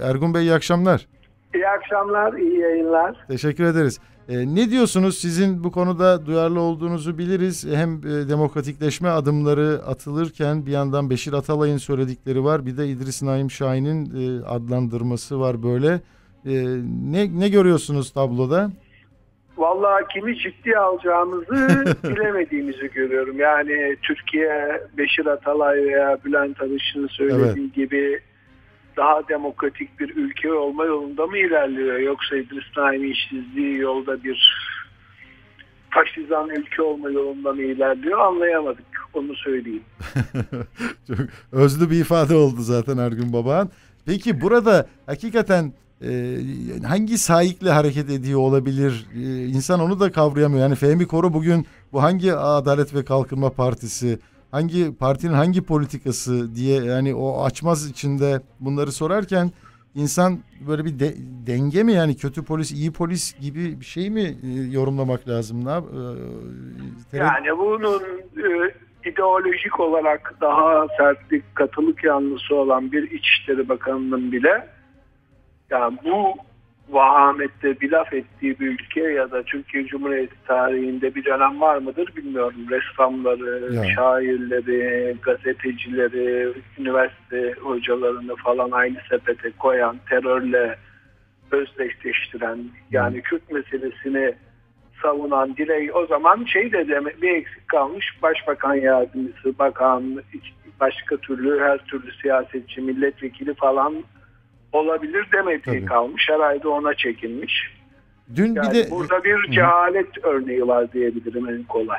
Ergun Bey iyi akşamlar. İyi akşamlar, iyi yayınlar. Teşekkür ederiz. E, ne diyorsunuz? Sizin bu konuda duyarlı olduğunuzu biliriz. Hem e, demokratikleşme adımları atılırken bir yandan Beşir Atalay'ın söyledikleri var. Bir de İdris Naim Şahin'in e, adlandırması var böyle. E, ne, ne görüyorsunuz tabloda? Vallahi kimi ciddi alacağımızı bilemediğimizi görüyorum. Yani Türkiye Beşir Atalay veya Bülent Arış'ın söylediği evet. gibi daha demokratik bir ülke olma yolunda mı ilerliyor? Yoksa İdris Naim'in çizdiği yolda bir faşizan ülke olma yolunda mı ilerliyor anlayamadık. Onu söyleyeyim. Çok özlü bir ifade oldu zaten Ergün Baba'nın. Peki burada hakikaten e, hangi sahikle hareket ediyor olabilir? E, insan onu da kavrayamıyor. Yani Fehmi Koru bugün bu hangi Adalet ve Kalkınma Partisi hangi partinin hangi politikası diye yani o açmaz içinde bunları sorarken insan böyle bir de, denge mi yani kötü polis iyi polis gibi bir şey mi e, yorumlamak lazım? Ne, e, yani bunun e, ideolojik olarak daha sertlik katılık yanlısı olan bir İçişleri Bakanı'nın bile yani bu vahamette bir laf ettiği bir ülke ya da Türkiye Cumhuriyeti tarihinde bir dönem var mıdır bilmiyorum. Ressamları, yani. şairleri, gazetecileri, üniversite hocalarını falan aynı sepete koyan, terörle özdeşleştiren yani Kürt meselesini savunan direy o zaman şey de demek bir eksik kalmış başbakan yardımcısı, bakan, başka türlü her türlü siyasetçi, milletvekili falan olabilir demediği Tabii. kalmış. Herhalde ona çekinmiş. Dün yani bir de burada bir cehalet Hı. örneği var diyebilirim en kolay.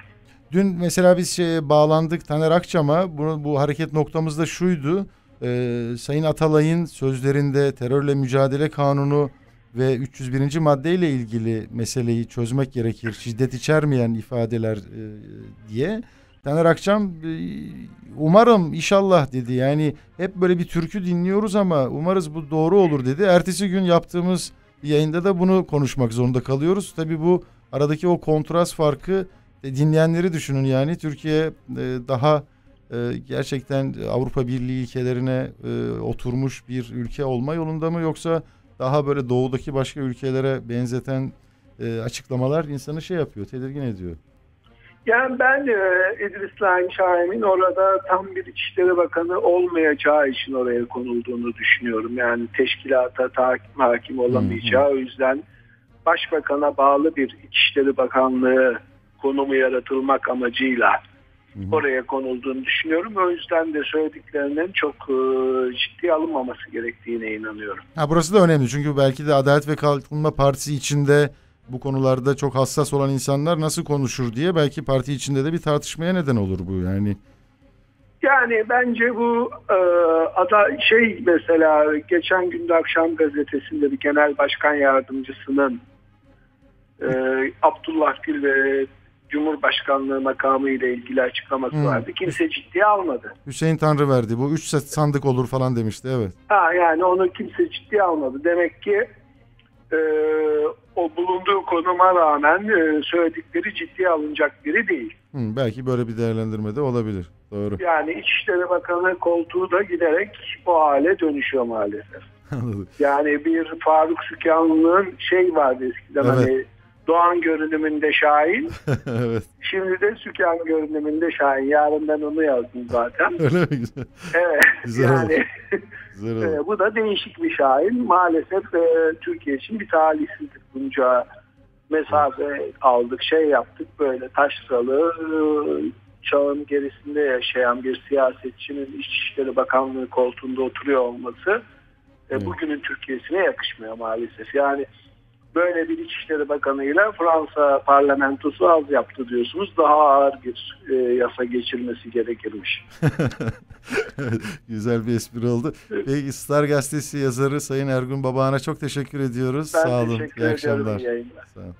Dün mesela biz şey, bağlandık Taner Akçam'a. Bu, bu hareket noktamız da şuydu. Ee, Sayın Atalay'ın sözlerinde terörle mücadele kanunu ve 301. maddeyle ilgili meseleyi çözmek gerekir. Şiddet içermeyen ifadeler e, diye. Taner Akçam e, umarım inşallah dedi. Yani hep böyle bir türkü dinliyoruz ama umarız bu doğru olur dedi. Ertesi gün yaptığımız yayında da bunu konuşmak zorunda kalıyoruz. Tabii bu aradaki o kontrast farkı e, dinleyenleri düşünün yani Türkiye e, daha gerçekten Avrupa Birliği ilkelerine oturmuş bir ülke olma yolunda mı yoksa daha böyle doğudaki başka ülkelere benzeten açıklamalar insanı şey yapıyor, tedirgin ediyor. Yani ben e, İdris Naim Şahin'in orada tam bir İçişleri Bakanı olmayacağı için oraya konulduğunu düşünüyorum. Yani teşkilata takim, hakim olamayacağı. O yüzden Başbakan'a bağlı bir İçişleri Bakanlığı konumu yaratılmak amacıyla oraya konulduğunu düşünüyorum. O yüzden de söylediklerinin çok e, ciddi alınmaması gerektiğine inanıyorum. Ha, burası da önemli çünkü belki de Adalet ve Kalkınma Partisi içinde bu konularda çok hassas olan insanlar nasıl konuşur diye belki parti içinde de bir tartışmaya neden olur bu yani. Yani bence bu e, ada şey mesela geçen günde akşam gazetesinde bir genel başkan yardımcısının e, Abdullah Gül ve Cumhurbaşkanlığı makamı ile ilgili açıklaması hmm. vardı. Kimse ciddiye almadı. Hüseyin Tanrı verdi. Bu üç sandık olur falan demişti evet. Ha yani onu kimse ciddiye almadı. Demek ki e, o bulunduğu konuma rağmen e, söyledikleri ciddiye alınacak biri değil. Hı, belki böyle bir değerlendirme de olabilir. Doğru. Yani İçişleri Bakanı koltuğu da giderek o hale dönüşüyor maalesef. yani bir Faruk Sükanlı'nın şey vardı eskiden evet. hani Doğan görünümünde Şahin. evet. Şimdi de Sükan görünümünde Şahin. Yarın ben onu yazdım zaten. Öyle mi güzel? Evet. Güzel yani e, bu da değişik bir Şahin. Maalesef e, Türkiye için bir talihsizlik bunca mesafe aldık, şey yaptık böyle taşralı e, çağın gerisinde yaşayan bir siyasetçinin İçişleri Bakanlığı koltuğunda oturuyor olması e, bugünün Türkiye'sine yakışmıyor maalesef. Yani böyle bir İçişleri Bakanı'yla Fransa parlamentosu az yaptı diyorsunuz. Daha ağır bir e, yasa geçirmesi gerekirmiş. Güzel bir espri oldu. Peki Star Gazetesi yazarı Sayın Ergun Babağan'a çok teşekkür ediyoruz. Ben Sağ olun. teşekkür İyi. Akşamlar. Sağ olun.